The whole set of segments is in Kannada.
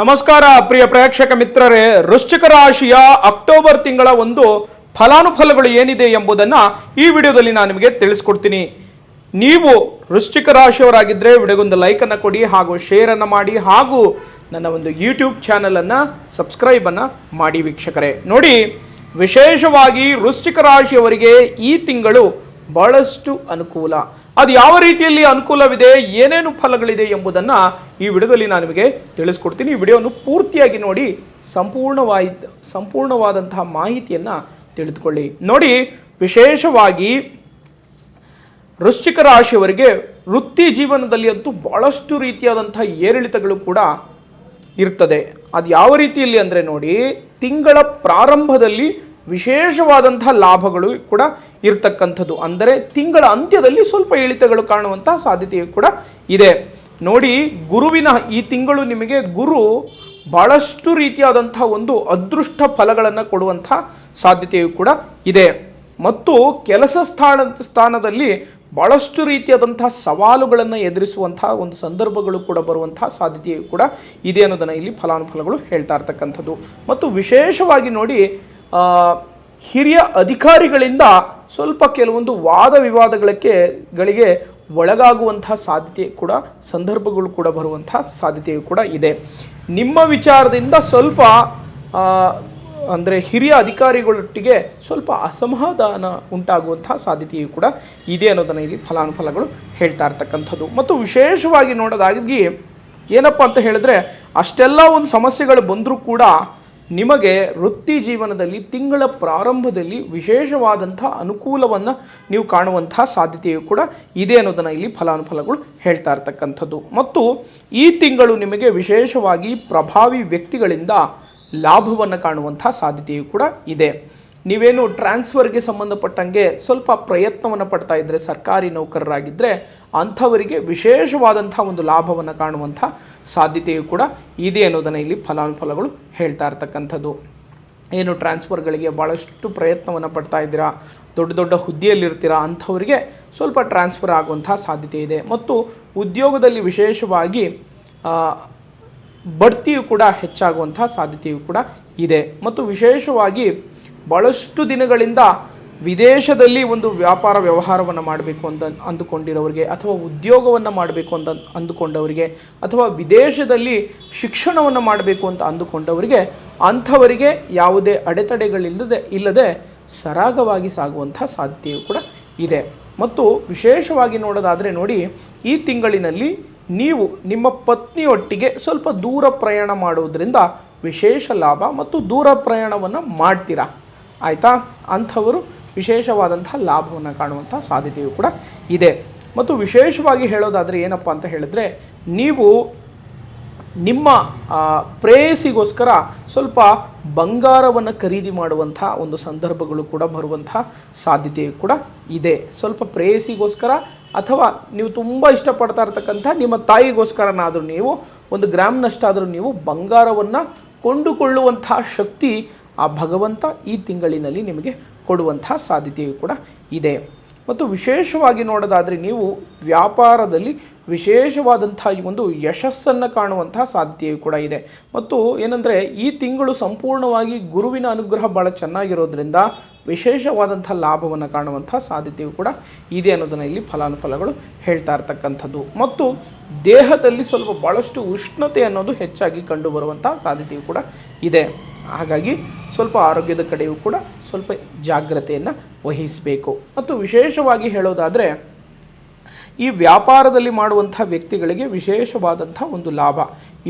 ನಮಸ್ಕಾರ, ಪ್ರಿಯ ಪ್ರೇಕ್ಷಕ ಮಿತ್ರರೇ. ವೃಶ್ಚಿಕ ರಾಶಿಯ ಅಕ್ಟೋಬರ್ ತಿಂಗಳ ಒಂದು ಫಲಾನುಫಲಗಳು ಏನಿದೆ ಎಂಬುದನ್ನು ಈ ವಿಡಿಯೋದಲ್ಲಿ ನಾನು ನಿಮಗೆ ತಿಳಿಸ್ಕೊಡ್ತೀನಿ. ನೀವು ವೃಶ್ಚಿಕ ರಾಶಿಯವರಾಗಿದ್ದರೆ ವಿಡಿಯೋಗೊಂದು ಲೈಕನ್ನು ಕೊಡಿ ಹಾಗೂ ಶೇರನ್ನು ಮಾಡಿ ಹಾಗೂ ನನ್ನ ಒಂದು ಯೂಟ್ಯೂಬ್ ಚಾನಲನ್ನು ಸಬ್ಸ್ಕ್ರೈಬನ್ನು ಮಾಡಿ ವೀಕ್ಷಕರೇ. ನೋಡಿ, ವಿಶೇಷವಾಗಿ ವೃಶ್ಚಿಕ ರಾಶಿಯವರಿಗೆ ಈ ತಿಂಗಳು ಬಹಳಷ್ಟು ಅನುಕೂಲ. ಅದು ಯಾವ ರೀತಿಯಲ್ಲಿ ಅನುಕೂಲವಿದೆ, ಏನೇನು ಫಲಗಳಿದೆ ಎಂಬುದನ್ನು ಈ ವಿಡಿಯೋದಲ್ಲಿ ನಾನು ನಿಮಗೆ ತಿಳಿಸ್ಕೊಡ್ತೀನಿ. ಈ ವಿಡಿಯೋವನ್ನು ಪೂರ್ತಿಯಾಗಿ ನೋಡಿ ಸಂಪೂರ್ಣವಾದ ಸಂಪೂರ್ಣವಾದಂತಹ ಮಾಹಿತಿಯನ್ನು ತಿಳಿದುಕೊಳ್ಳಿ. ನೋಡಿ, ವಿಶೇಷವಾಗಿ ವೃಶ್ಚಿಕ ರಾಶಿಯವರಿಗೆ ವೃತ್ತಿ ಜೀವನದಲ್ಲಿ ಅಂತೂ ಬಹಳಷ್ಟು ರೀತಿಯಾದಂಥ ಏರಿಳಿತಗಳು ಕೂಡ ಇರ್ತದೆ. ಅದು ಯಾವ ರೀತಿಯಲ್ಲಿ ಅಂದರೆ ನೋಡಿ, ತಿಂಗಳ ಪ್ರಾರಂಭದಲ್ಲಿ ವಿಶೇಷವಾದಂಥ ಲಾಭಗಳು ಕೂಡ ಇರ್ತಕ್ಕಂಥದ್ದು. ಅಂದರೆ ತಿಂಗಳ ಅಂತ್ಯದಲ್ಲಿ ಸ್ವಲ್ಪ ಇಳಿತಗಳು ಕಾಣುವಂತಹ ಸಾಧ್ಯತೆಯು ಕೂಡ ಇದೆ. ನೋಡಿ, ಗುರುವಿನ ಈ ತಿಂಗಳು ನಿಮಗೆ ಗುರು ಬಹಳಷ್ಟು ರೀತಿಯಾದಂಥ ಒಂದು ಅದೃಷ್ಟ ಫಲಗಳನ್ನು ಕೊಡುವಂಥ ಸಾಧ್ಯತೆಯು ಕೂಡ ಇದೆ. ಮತ್ತು ಕೆಲಸ ಸ್ಥಾನ, ಸ್ಥಾನದಲ್ಲಿ ಬಹಳಷ್ಟು ರೀತಿಯಾದಂತಹ ಸವಾಲುಗಳನ್ನು ಎದುರಿಸುವಂತಹ ಒಂದು ಸಂದರ್ಭಗಳು ಕೂಡ ಬರುವಂತಹ ಸಾಧ್ಯತೆಯು ಕೂಡ ಇದೆ ಅನ್ನೋದನ್ನು ಇಲ್ಲಿ ಫಲಾನುಫಲಗಳು ಹೇಳ್ತಾ ಇರ್ತಕ್ಕಂಥದ್ದು. ಮತ್ತು ವಿಶೇಷವಾಗಿ ನೋಡಿ ಹಿರಿಯ ಅಧಿಕಾರಿಗಳಿಂದ ಸ್ವಲ್ಪ ಕೆಲವೊಂದು ವಾದ ವಿವಾದಗಳಿಗೆ ಗಳಿಗೆ ಒಳಗಾಗುವಂತಹ ಸಾಧ್ಯತೆ ಕೂಡ, ಸಂದರ್ಭಗಳು ಕೂಡ ಬರುವಂತಹ ಸಾಧ್ಯತೆಯು ಕೂಡ ಇದೆ. ನಿಮ್ಮ ವಿಚಾರದಿಂದ ಸ್ವಲ್ಪ ಅಂದರೆ ಹಿರಿಯ ಅಧಿಕಾರಿಗಳೊಟ್ಟಿಗೆ ಸ್ವಲ್ಪ ಅಸಮಾಧಾನ ಉಂಟಾಗುವಂತಹ ಸಾಧ್ಯತೆಯು ಕೂಡ ಇದೆ ಅನ್ನೋದನ್ನು ಇಲ್ಲಿ ಫಲಾನುಫಲಗಳು ಹೇಳ್ತಾ ಇರ್ತಕ್ಕಂಥದ್ದು. ಮತ್ತು ವಿಶೇಷವಾಗಿ ನೋಡೋದಾಗಿ ಏನಪ್ಪ ಅಂತ ಹೇಳಿದ್ರೆ, ಅಷ್ಟೆಲ್ಲ ಒಂದು ಸಮಸ್ಯೆಗಳು ಬಂದರೂ ಕೂಡ ನಿಮಗೆ ವೃತ್ತಿ ಜೀವನದಲ್ಲಿ ತಿಂಗಳ ಪ್ರಾರಂಭದಲ್ಲಿ ವಿಶೇಷವಾದಂಥ ಅನುಕೂಲವನ್ನು ನೀವು ಕಾಣುವಂತಹ ಸಾಧ್ಯತೆಯು ಕೂಡ ಇದೆ ಅನ್ನೋದನ್ನು ಇಲ್ಲಿ ಫಲಾನುಫಲಗಳು ಹೇಳ್ತಾ ಇರ್ತಕ್ಕಂಥದ್ದು. ಮತ್ತು ಈ ತಿಂಗಳು ನಿಮಗೆ ವಿಶೇಷವಾಗಿ ಪ್ರಭಾವಿ ವ್ಯಕ್ತಿಗಳಿಂದ ಲಾಭವನ್ನು ಕಾಣುವಂಥ ಸಾಧ್ಯತೆಯು ಕೂಡ ಇದೆ. ನೀವೇನು ಟ್ರಾನ್ಸ್ಫರ್ಗೆ ಸಂಬಂಧಪಟ್ಟಂಗೆ ಸ್ವಲ್ಪ ಪ್ರಯತ್ನವನ್ನು ಪಡ್ತಾ ಇದ್ದರೆ ಸರ್ಕಾರಿ ನೌಕರರಾಗಿದ್ದರೆ ಅಂಥವರಿಗೆ ವಿಶೇಷವಾದಂಥ ಒಂದು ಲಾಭವನ್ನು ಕಾಣುವಂಥ ಸಾಧ್ಯತೆಯು ಕೂಡ ಇದೆ ಅನ್ನೋದನ್ನು ಇಲ್ಲಿ ಫಲಾನುಫಲಗಳು ಹೇಳ್ತಾ ಇರ್ತಕ್ಕಂಥದ್ದು. ಏನು ಟ್ರಾನ್ಸ್ಫರ್ಗಳಿಗೆ ಭಾಳಷ್ಟು ಪ್ರಯತ್ನವನ್ನು ಪಡ್ತಾ ಇದ್ದೀರಾ? ದೊಡ್ಡ ದೊಡ್ಡ ಹುದ್ದೆಯಲ್ಲಿರ್ತೀರಾ? ಅಂಥವರಿಗೆ ಸ್ವಲ್ಪ ಟ್ರಾನ್ಸ್ಫರ್ ಆಗುವಂಥ ಸಾಧ್ಯತೆ ಇದೆ. ಮತ್ತು ಉದ್ಯೋಗದಲ್ಲಿ ವಿಶೇಷವಾಗಿ ಬಡ್ತಿಯು ಕೂಡ ಹೆಚ್ಚಾಗುವಂಥ ಸಾಧ್ಯತೆಯು ಕೂಡ ಇದೆ. ಮತ್ತು ವಿಶೇಷವಾಗಿ ಭಾಳಷ್ಟು ದಿನಗಳಿಂದ ವಿದೇಶದಲ್ಲಿ ಒಂದು ವ್ಯಾಪಾರ ವ್ಯವಹಾರವನ್ನು ಮಾಡಬೇಕು ಅಂತ ಅಂದುಕೊಂಡಿರೋರಿಗೆ ಅಥವಾ ಉದ್ಯೋಗವನ್ನು ಮಾಡಬೇಕು ಅಂತ ಅಂದುಕೊಂಡವರಿಗೆ ಅಥವಾ ವಿದೇಶದಲ್ಲಿ ಶಿಕ್ಷಣವನ್ನು ಮಾಡಬೇಕು ಅಂತ ಅಂದುಕೊಂಡವರಿಗೆ ಅಂಥವರಿಗೆ ಯಾವುದೇ ಅಡೆತಡೆಗಳಿಲ್ಲದೆ ಇಲ್ಲದೆ ಸರಾಗವಾಗಿ ಸಾಗುವಂಥ ಸಾಧ್ಯತೆಯು ಕೂಡ ಇದೆ. ಮತ್ತು ವಿಶೇಷವಾಗಿ ನೋಡೋದಾದರೆ ನೋಡಿ, ಈ ತಿಂಗಳಿನಲ್ಲಿ ನೀವು ನಿಮ್ಮ ಪತ್ನಿಯೊಟ್ಟಿಗೆ ಸ್ವಲ್ಪ ದೂರ ಪ್ರಯಾಣ ಮಾಡುವುದರಿಂದ ವಿಶೇಷ ಲಾಭ ಮತ್ತು ದೂರ ಪ್ರಯಾಣವನ್ನು ಮಾಡ್ತೀರಾ? ಆಯಿತಾ? ಅಂಥವರು ವಿಶೇಷವಾದಂಥ ಲಾಭವನ್ನು ಕಾಣುವಂಥ ಸಾಧ್ಯತೆಯು ಕೂಡ ಇದೆ. ಮತ್ತು ವಿಶೇಷವಾಗಿ ಹೇಳೋದಾದರೆ ಏನಪ್ಪ ಅಂತ ಹೇಳಿದ್ರೆ, ನೀವು ನಿಮ್ಮ ಪ್ರೇಯಸಿಗೋಸ್ಕರ ಸ್ವಲ್ಪ ಬಂಗಾರವನ್ನು ಖರೀದಿ ಮಾಡುವಂಥ ಒಂದು ಸಂದರ್ಭಗಳು ಕೂಡ ಬರುವಂಥ ಸಾಧ್ಯತೆಯು ಕೂಡ ಇದೆ. ಸ್ವಲ್ಪ ಪ್ರೇಯಸಿಗೋಸ್ಕರ ಅಥವಾ ನೀವು ತುಂಬ ಇಷ್ಟಪಡ್ತಾ ಇರ್ತಕ್ಕಂಥ ನಿಮ್ಮ ತಾಯಿಗೋಸ್ಕರನಾದರೂ ನೀವು, ಒಂದು ಗ್ರಾಮ್ನಷ್ಟಾದರೂ ನೀವು ಬಂಗಾರವನ್ನು ಕೊಂಡುಕೊಳ್ಳುವಂಥ ಶಕ್ತಿ ಆ ಭಗವಂತ ಈ ತಿಂಗಳಿನಲ್ಲಿ ನಿಮಗೆ ಕೊಡುವಂತಹ ಸಾಧ್ಯತೆಯು ಕೂಡ ಇದೆ. ಮತ್ತು ವಿಶೇಷವಾಗಿ ನೋಡೋದಾದರೆ ನೀವು ವ್ಯಾಪಾರದಲ್ಲಿ ವಿಶೇಷವಾದಂಥ ಈ ಒಂದು ಯಶಸ್ಸನ್ನು ಕಾಣುವಂತಹ ಸಾಧ್ಯತೆಯು ಕೂಡ ಇದೆ. ಮತ್ತು ಏನಂದರೆ ಈ ತಿಂಗಳು ಸಂಪೂರ್ಣವಾಗಿ ಗುರುವಿನ ಅನುಗ್ರಹ ಭಾಳ ಚೆನ್ನಾಗಿರೋದ್ರಿಂದ ವಿಶೇಷವಾದಂಥ ಲಾಭವನ್ನು ಕಾಣುವಂಥ ಸಾಧ್ಯತೆಯು ಕೂಡ ಇದೆ ಅನ್ನೋದನ್ನು ಇಲ್ಲಿ ಫಲಾನುಫಲಗಳು ಹೇಳ್ತಾ ಇರ್ತಕ್ಕಂಥದ್ದು. ಮತ್ತು ದೇಹದಲ್ಲಿ ಸ್ವಲ್ಪ ಭಾಳಷ್ಟು ಉಷ್ಣತೆ ಅನ್ನೋದು ಹೆಚ್ಚಾಗಿ ಕಂಡುಬರುವಂಥ ಸಾಧ್ಯತೆಯು ಕೂಡ ಇದೆ. ಹಾಗಾಗಿ ಸ್ವಲ್ಪ ಆರೋಗ್ಯದ ಕಡೆಯೂ ಕೂಡ ಸ್ವಲ್ಪ ಜಾಗ್ರತೆಯನ್ನು ವಹಿಸಬೇಕು. ಮತ್ತು ವಿಶೇಷವಾಗಿ ಹೇಳೋದಾದರೆ ಈ ವ್ಯಾಪಾರದಲ್ಲಿ ಮಾಡುವಂಥ ವ್ಯಕ್ತಿಗಳಿಗೆ ವಿಶೇಷವಾದಂಥ ಒಂದು ಲಾಭ.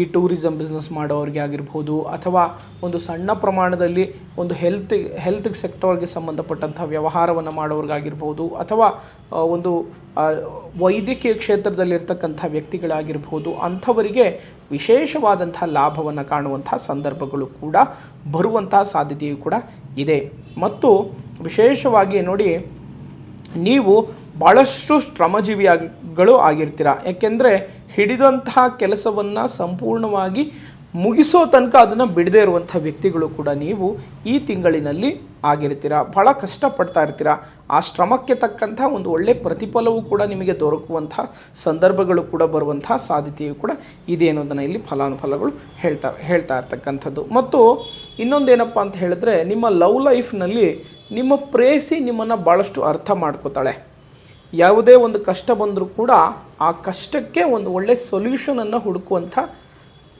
ಈ ಟೂರಿಸಂ ಬಿಸ್ನೆಸ್ ಮಾಡೋರಿಗೆ ಆಗಿರ್ಬೋದು ಅಥವಾ ಒಂದು ಸಣ್ಣ ಪ್ರಮಾಣದಲ್ಲಿ ಒಂದು ಹೆಲ್ತ್ ಹೆಲ್ತ್ ಸೆಕ್ಟರ್ಗೆ ಸಂಬಂಧಪಟ್ಟಂಥ ವ್ಯವಹಾರವನ್ನು ಮಾಡೋರಿಗಾಗಿರ್ಬೋದು ಅಥವಾ ಒಂದು ವೈದ್ಯಕೀಯ ಕ್ಷೇತ್ರದಲ್ಲಿರ್ತಕ್ಕಂಥ ವ್ಯಕ್ತಿಗಳಾಗಿರ್ಬೋದು ಅಂಥವರಿಗೆ ವಿಶೇಷವಾದಂಥ ಲಾಭವನ್ನು ಕಾಣುವಂಥ ಸಂದರ್ಭಗಳು ಕೂಡ ಬರುವಂಥ ಸಾಧ್ಯತೆಯು ಕೂಡ ಇದೆ. ಮತ್ತು ವಿಶೇಷವಾಗಿ ನೋಡಿ, ನೀವು ಭಾಳಷ್ಟು ಶ್ರಮಜೀವಿಗಳು ಆಗಿರ್ತೀರ? ಯಾಕೆಂದರೆ ಹಿಡಿದಂತಹ ಕೆಲಸವನ್ನು ಸಂಪೂರ್ಣವಾಗಿ ಮುಗಿಸೋ ತನಕ ಅದನ್ನು ಬಿಡದೇ ಇರುವಂಥ ವ್ಯಕ್ತಿಗಳು ಕೂಡ ನೀವು ಈ ತಿಂಗಳಿನಲ್ಲಿ ಆಗಿರ್ತೀರ? ಭಾಳ ಕಷ್ಟಪಡ್ತಾ ಇರ್ತೀರ? ಆ ಶ್ರಮಕ್ಕೆ ತಕ್ಕಂಥ ಒಂದು ಒಳ್ಳೆ ಪ್ರತಿಫಲವೂ ಕೂಡ ನಿಮಗೆ ದೊರಕುವಂಥ ಸಂದರ್ಭಗಳು ಕೂಡ ಬರುವಂಥ ಸಾಧ್ಯತೆಯು ಕೂಡ ಇದೆ ಅನ್ನೋದನ್ನು ಇಲ್ಲಿ ಫಲಾನುಫಲಗಳು ಹೇಳ್ತಾ ಹೇಳ್ತಾ ಇರ್ತಕ್ಕಂಥದ್ದು. ಮತ್ತು ಇನ್ನೊಂದೇನಪ್ಪ ಅಂತ ಹೇಳಿದ್ರೆ ನಿಮ್ಮ ಲವ್ ಲೈಫ್ನಲ್ಲಿ ನಿಮ್ಮ ಪ್ರೇಯಸಿ ನಿಮ್ಮನ್ನು ಭಾಳಷ್ಟು ಅರ್ಥ ಮಾಡ್ಕೋತಾಳೆ. ಯಾವುದೇ ಒಂದು ಕಷ್ಟ ಬಂದರೂ ಕೂಡ ಆ ಕಷ್ಟಕ್ಕೆ ಒಂದು ಒಳ್ಳೆಯ ಸೊಲ್ಯೂಷನನ್ನು ಹುಡುಕುವಂಥ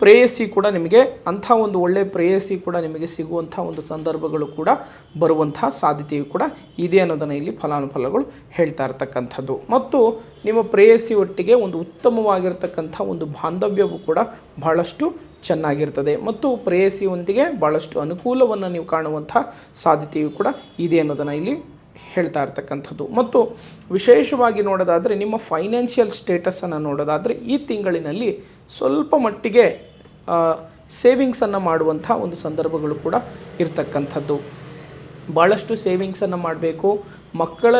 ಪ್ರೇಯಸಿ ಕೂಡ ನಿಮಗೆ, ಅಂಥ ಒಂದು ಒಳ್ಳೆಯ ಪ್ರೇಯಸಿ ಕೂಡ ನಿಮಗೆ ಸಿಗುವಂಥ ಒಂದು ಸಂದರ್ಭಗಳು ಕೂಡ ಬರುವಂತಹ ಸಾಧ್ಯತೆಯು ಕೂಡ ಇದೆ ಅನ್ನೋದನ್ನು ಇಲ್ಲಿ ಫಲಾನುಫಲಗಳು ಹೇಳ್ತಾ ಇರ್ತಕ್ಕಂಥದ್ದು. ಮತ್ತು ನಿಮ್ಮ ಪ್ರೇಯಸಿ ಒಟ್ಟಿಗೆ ಒಂದು ಉತ್ತಮವಾಗಿರ್ತಕ್ಕಂಥ ಒಂದು ಬಾಂಧವ್ಯವು ಕೂಡ ಬಹಳಷ್ಟು ಚೆನ್ನಾಗಿರ್ತದೆ. ಮತ್ತು ಪ್ರೇಯಸಿಯೊಂದಿಗೆ ಭಾಳಷ್ಟು ಅನುಕೂಲವನ್ನು ನೀವು ಕಾಣುವಂಥ ಸಾಧ್ಯತೆಯು ಕೂಡ ಇದೆ ಅನ್ನೋದನ್ನು ಇಲ್ಲಿ ಹೇಳ್ತಾ ಇರ್ತಕ್ಕಂಥದ್ದು. ಮತ್ತು ವಿಶೇಷವಾಗಿ ನೋಡೋದಾದರೆ ನಿಮ್ಮ ಫೈನಾನ್ಷಿಯಲ್ ಸ್ಟೇಟಸನ್ನು ನೋಡೋದಾದರೆ ಈ ತಿಂಗಳಿನಲ್ಲಿ ಸ್ವಲ್ಪ ಮಟ್ಟಿಗೆ ಸೇವಿಂಗ್ಸನ್ನು ಮಾಡುವಂಥ ಒಂದು ಸಂದರ್ಭಗಳು ಕೂಡ ಇರ್ತಕ್ಕಂಥದ್ದು. ಭಾಳಷ್ಟು ಸೇವಿಂಗ್ಸನ್ನು ಮಾಡಬೇಕು. ಮಕ್ಕಳ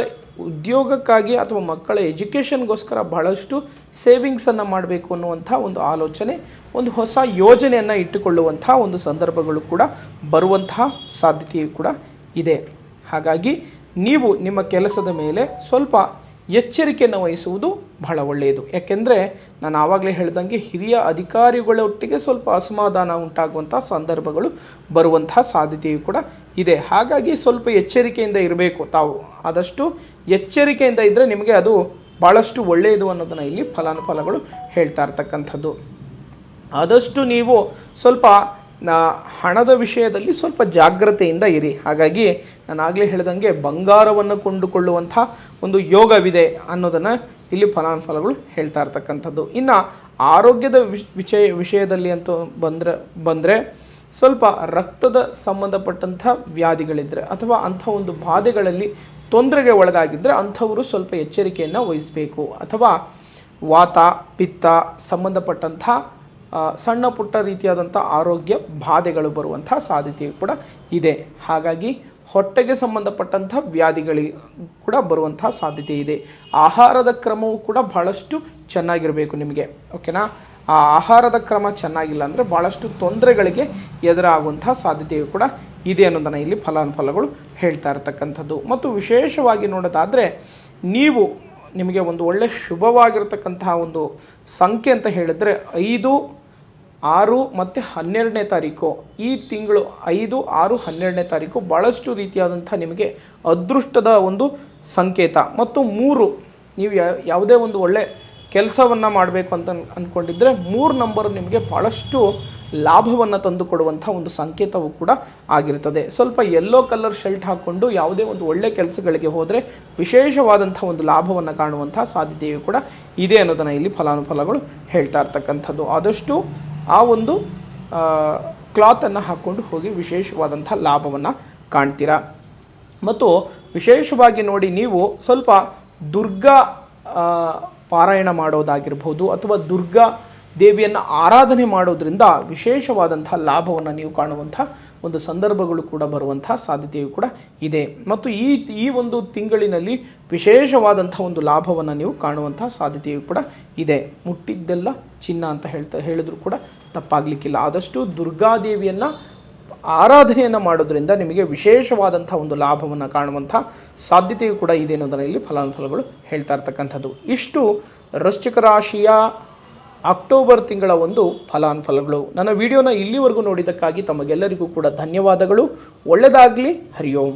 ಉದ್ಯೋಗಕ್ಕಾಗಿ ಅಥವಾ ಮಕ್ಕಳ ಎಜುಕೇಷನ್ಗೋಸ್ಕರ ಬಹಳಷ್ಟು ಸೇವಿಂಗ್ಸನ್ನು ಮಾಡಬೇಕು ಅನ್ನುವಂಥ ಒಂದು ಆಲೋಚನೆ, ಒಂದು ಹೊಸ ಯೋಜನೆಯನ್ನು ಇಟ್ಟುಕೊಳ್ಳುವಂಥ ಒಂದು ಸಂದರ್ಭಗಳು ಕೂಡ ಬರುವಂತಹ ಸಾಧ್ಯತೆಯು ಕೂಡ ಇದೆ. ಹಾಗಾಗಿ ನೀವು ನಿಮ್ಮ ಕೆಲಸದ ಮೇಲೆ ಸ್ವಲ್ಪ ಎಚ್ಚರಿಕೆಯನ್ನು ವಹಿಸುವುದು ಬಹಳ ಒಳ್ಳೆಯದು. ಯಾಕೆಂದರೆ ನಾನು ಆವಾಗಲೇ ಹೇಳ್ದಂಗೆ ಹಿರಿಯ ಅಧಿಕಾರಿಗಳೊಟ್ಟಿಗೆ ಸ್ವಲ್ಪ ಅಸಮಾಧಾನ ಉಂಟಾಗುವಂಥ ಸಂದರ್ಭಗಳು ಬರುವಂತಹ ಸಾಧ್ಯತೆಯು ಕೂಡ ಇದೆ. ಹಾಗಾಗಿ ಸ್ವಲ್ಪ ಎಚ್ಚರಿಕೆಯಿಂದ ಇರಬೇಕು ತಾವು. ಆದಷ್ಟು ಎಚ್ಚರಿಕೆಯಿಂದ ಇದ್ದರೆ ನಿಮಗೆ ಅದು ಭಾಳಷ್ಟು ಒಳ್ಳೆಯದು ಅನ್ನೋದನ್ನು ಇಲ್ಲಿ ಫಲಾನುಫಲಗಳು ಹೇಳ್ತಾ ಇರ್ತಕ್ಕಂಥದ್ದು. ಆದಷ್ಟು ನೀವು ಸ್ವಲ್ಪ ನಾ ಹಣದ ವಿಷಯದಲ್ಲಿ ಸ್ವಲ್ಪ ಜಾಗ್ರತೆಯಿಂದ ಇರಿ. ಹಾಗಾಗಿ ನಾನು ಆಗಲೇ ಹೇಳ್ದಂಗೆ ಬಂಗಾರವನ್ನು ಕೊಂಡುಕೊಳ್ಳುವಂಥ ಒಂದು ಯೋಗವಿದೆ ಅನ್ನೋದನ್ನು ಇಲ್ಲಿ ಫಲಾನುಫಲಗಳು ಹೇಳ್ತಾ ಇರ್ತಕ್ಕಂಥದ್ದು. ಇನ್ನು ಆರೋಗ್ಯದ ವಿಷ್, ವಿಷಯ, ವಿಷಯದಲ್ಲಿ ಅಂತೂ ಬಂದರೆ ಬಂದರೆ ಸ್ವಲ್ಪ ರಕ್ತದ ಸಂಬಂಧಪಟ್ಟಂಥ ವ್ಯಾಧಿಗಳಿದ್ದರೆ ಅಥವಾ ಅಂಥ ಒಂದು ಬಾಧೆಗಳಲ್ಲಿ ತೊಂದರೆಗೆ ಒಳಗಾಗಿದ್ದರೆ ಅಂಥವರು ಸ್ವಲ್ಪ ಎಚ್ಚರಿಕೆಯನ್ನು ವಹಿಸಬೇಕು. ಅಥವಾ ವಾತ, ಪಿತ್ತ ಸಂಬಂಧಪಟ್ಟಂಥ ಸಣ್ಣ ಪುಟ್ಟ ರೀತಿಯಾದಂಥ ಆರೋಗ್ಯ ಬಾಧೆಗಳು ಬರುವಂಥ ಸಾಧ್ಯತೆ ಕೂಡ ಇದೆ. ಹಾಗಾಗಿ ಹೊಟ್ಟೆಗೆ ಸಂಬಂಧಪಟ್ಟಂಥ ವ್ಯಾಧಿಗಳಿಗೆ ಕೂಡ ಬರುವಂಥ ಸಾಧ್ಯತೆ ಇದೆ. ಆಹಾರದ ಕ್ರಮವು ಕೂಡ ಬಹಳಷ್ಟು ಚೆನ್ನಾಗಿರಬೇಕು ನಿಮಗೆ ಓಕೆನಾ ಆ ಆಹಾರದ ಕ್ರಮ ಚೆನ್ನಾಗಿಲ್ಲ ಅಂದರೆ ಭಾಳಷ್ಟು ತೊಂದರೆಗಳಿಗೆ ಎದುರಾಗುವಂಥ ಸಾಧ್ಯತೆಯು ಕೂಡ ಇದೆ ಅನ್ನೋದನ್ನು ಇಲ್ಲಿ ಫಲಾನುಫಲಗಳು ಹೇಳ್ತಾ ಇರತಕ್ಕಂಥದ್ದು. ಮತ್ತು ವಿಶೇಷವಾಗಿ ನೋಡೋದಾದರೆ ನೀವು ನಿಮಗೆ ಒಂದು ಒಳ್ಳೆ ಶುಭವಾಗಿರತಕ್ಕಂತಹ ಒಂದು ಸಂಖ್ಯೆ ಅಂತ ಹೇಳಿದ್ರೆ ಐದು ಆರು ಮತ್ತು ಹನ್ನೆರಡನೇ ತಾರೀಕು, ಈ ತಿಂಗಳು ಐದು, ಆರು, ಹನ್ನೆರಡನೇ ತಾರೀಕು ಭಾಳಷ್ಟು ರೀತಿಯಾದಂಥ ನಿಮಗೆ ಅದೃಷ್ಟದ ಒಂದು ಸಂಕೇತ. ಮತ್ತು ಮೂರು, ನೀವು ಯಾವುದೇ ಒಂದು ಒಳ್ಳೆ ಕೆಲಸವನ್ನು ಮಾಡಬೇಕು ಅಂತ ಅಂದ್ಕೊಂಡಿದ್ರೆ ಮೂರು ನಂಬರು ನಿಮಗೆ ಭಾಳಷ್ಟು ಲಾಭವನ್ನು ತಂದುಕೊಡುವಂಥ ಒಂದು ಸಂಕೇತವು ಕೂಡ ಆಗಿರ್ತದೆ. ಸ್ವಲ್ಪ ಯೆಲ್ಲೋ ಕಲರ್ ಶರ್ಟ್ ಹಾಕ್ಕೊಂಡು ಯಾವುದೇ ಒಂದು ಒಳ್ಳೆ ಕೆಲಸಗಳಿಗೆ ಹೋದರೆ ವಿಶೇಷವಾದಂಥ ಒಂದು ಲಾಭವನ್ನು ಕಾಣುವಂಥ ಸಾಧ್ಯತೆಯು ಕೂಡ ಇದೆ ಅನ್ನೋದನ್ನು ಇಲ್ಲಿ ಫಲಾನುಫಲಗಳು ಹೇಳ್ತಾ ಇರ್ತಕ್ಕಂಥದ್ದು. ಆದಷ್ಟು ಆ ಒಂದು ಕ್ಲಾತನ್ನು ಹಾಕ್ಕೊಂಡು ಹೋಗಿ ವಿಶೇಷವಾದಂಥ ಲಾಭವನ್ನು ಕಾಣ್ತೀರಾ? ಮತ್ತು ವಿಶೇಷವಾಗಿ ನೋಡಿ ನೀವು ಸ್ವಲ್ಪ ದುರ್ಗಾ ಪಾರಾಯಣ ಮಾಡೋದಾಗಿರ್ಬೋದು ಅಥವಾ ದುರ್ಗಾ ದೇವಿಯನ್ನು ಆರಾಧನೆ ಮಾಡೋದ್ರಿಂದ ವಿಶೇಷವಾದಂಥ ಲಾಭವನ್ನು ನೀವು ಕಾಣುವಂಥ ಒಂದು ಸಂದರ್ಭಗಳು ಕೂಡ ಬರುವಂತಹ ಸಾಧ್ಯತೆಯು ಕೂಡ ಇದೆ. ಮತ್ತು ಈ ಈ ಒಂದು ತಿಂಗಳಿನಲ್ಲಿ ವಿಶೇಷವಾದಂಥ ಒಂದು ಲಾಭವನ್ನು ನೀವು ಕಾಣುವಂತಹ ಸಾಧ್ಯತೆಯು ಕೂಡ ಇದೆ. ಮುಟ್ಟಿದ್ದೆಲ್ಲ ಚಿನ್ನ ಅಂತ ಹೇಳ್ತಾ, ಹೇಳಿದ್ರು ಕೂಡ ತಪ್ಪಾಗಲಿಕ್ಕಿಲ್ಲ. ಆದಷ್ಟು ದುರ್ಗಾದೇವಿಯನ್ನು ಆರಾಧನೆಯನ್ನು ಮಾಡೋದ್ರಿಂದ ನಿಮಗೆ ವಿಶೇಷವಾದಂಥ ಒಂದು ಲಾಭವನ್ನು ಕಾಣುವಂಥ ಸಾಧ್ಯತೆಯು ಕೂಡ ಇದೆ ಅನ್ನೋದನ್ನು ಇಲ್ಲಿ ಫಲಾನುಫಲಗಳು ಹೇಳ್ತಾ ಇರ್ತಕ್ಕಂಥದ್ದು. ಇಷ್ಟು ವೃಶ್ಚಿಕ ರಾಶಿಯ ಅಕ್ಟೋಬರ್ ತಿಂಗಳ ಒಂದು ಫಲಾನುಫಲಗಳು ನನ್ನ ವಿಡಿಯೋನ ಇಲ್ಲಿವರೆಗೂ ನೋಡಿದ್ದಕ್ಕಾಗಿ ತಮಗೆಲ್ಲರಿಗೂ ಕೂಡ ಧನ್ಯವಾದಗಳು. ಒಳ್ಳೆಯದಾಗಲಿ ಹರಿಯೋಂ.